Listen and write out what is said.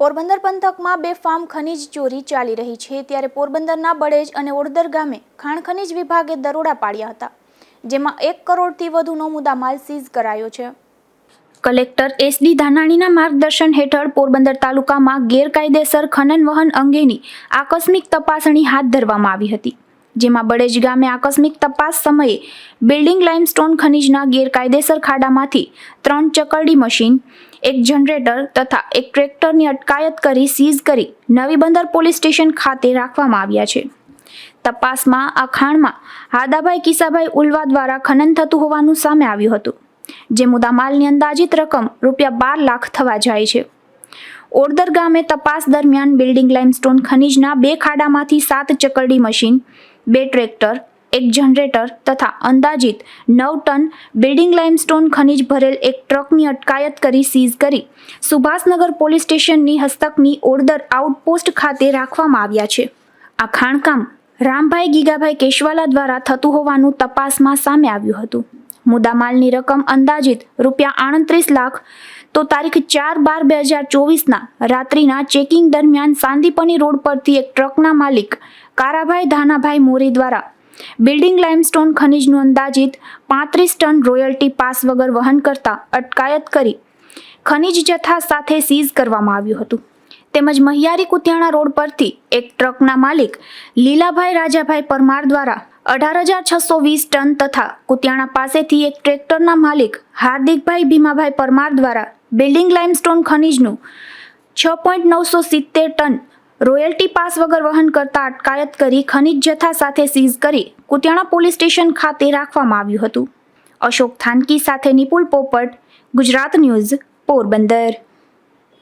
પોરબંદર પંથકમાં બે ફાર્મ ખનીજ ચોરી ચાલી રહી છે. ત્યારે પોરબંદરના બળેજ અને ઓડદર ગામે ખાણ ખનીજ વિભાગે દરોડા પાડ્યા હતા, જેમાં એક કરોડથી વધુનો મુદ્દામાલ સીઝ કરાયો છે. કલેક્ટર એસ ડી ધાનાણીના માર્ગદર્શન હેઠળ પોરબંદર તાલુકામાં ગેરકાયદેસર ખનન વહન અંગેની આકસ્મિક તપાસણી હાથ ધરવામાં આવી હતી. જેમાં બળેજ ગામે આકસ્મિક તપાસ સમયે બિલ્ડિંગ લાઇમસ્ટોન ખનીજના ગેરકાયદેસર ખાડામાંથી ત્રણ ચકરડી મશીન, એક જનરેટર તથા એક ટ્રેક્ટરની અટકાયત કરી સીઝ કરી નવી બંદર પોલીસ સ્ટેશન ખાતે રાખવામાં આવ્યા છે. તપાસમાં આ ખાણમાં હાદાભાઈ કિસાભાઈ ઉલવા દ્વારા ખનન થતું હોવાનું સામે આવ્યું હતું, જે મુદ્દામાલની અંદાજિત રકમ રૂપિયા બાર લાખ થવા જાય છે. ઓરદર ગામે તપાસ દરમિયાન બિલ્ડિંગ લાઇમસ્ટોન ખનીજના બે ખાડામાંથી સાત ચકરડી મશીન બે ટ્રેક્ટર, એક જનરેટર તથા અંદાજિત નવ ટન બિલ્ડિંગ લાઇમસ્ટોન ખનિજ ભરેલ એક ટ્રકની અટકાયત કરી સીઝ કરી. સુભાષનગર પોલીસ સ્ટેશનની હસ્તકની ઓડદર આઉટપોસ્ટ ખાતે રાખવામાં આવ્યા છે. આ ખાણકામ રામભાઈ ગીગાભાઈ કેશવાલા દ્વારા થતું હોવાનું તપાસમાં સામે આવ્યું હતું. મુદ્દામાલની રકમ અંદાજિત રૂપિયા આડત્રીસ લાખ તો તારીખ ચાર બાર બે હજાર ચોવીસના રાત્રિના ચેકિંગ દરમિયાન સાંદીપની રોડ પરથી એક ટ્રકના માલિક કારાભાઈ ધાનાભાઈ મોરી દ્વારા બિલ્ડિંગ લાઇમસ્ટોન ખનીજનું અંદાજિત પાંત્રીસ ટન રોયલ્ટી પાસ વગર વહન કરતા અટકાયત કરી ખનીજ જથ્થા સાથે સીઝ કરવામાં આવ્યું હતું. તેમજ મહિયારી કુતિયાણા રોડ પરથી એક ટ્રકના માલિક લીલાભાઈ રાજાભાઈ પરમાર દ્વારા અઢાર હજાર છસો વીસ ટન તથા કુતિયાણા પાસેથી એક ટ્રેક્ટરના માલિક હાર્દિકભાઈ ભીમાભાઈ પરમાર દ્વારા બિલ્ડિંગ લાઇમસ્ટોન ખનીજનું છ પોઈન્ટ નવસો સિત્તેર ટન રોયલ્ટી પાસ વગર વહન કરતા અટકાયત કરી ખનીજ જથ્થા સાથે સીઝ કરી કુતિયાણા પોલીસ સ્ટેશન ખાતે રાખવામાં આવ્યું હતું. અશોક થાનકી સાથે નિપુલ પોપટ, ગુજરાત ન્યૂઝ, પોરબંદર.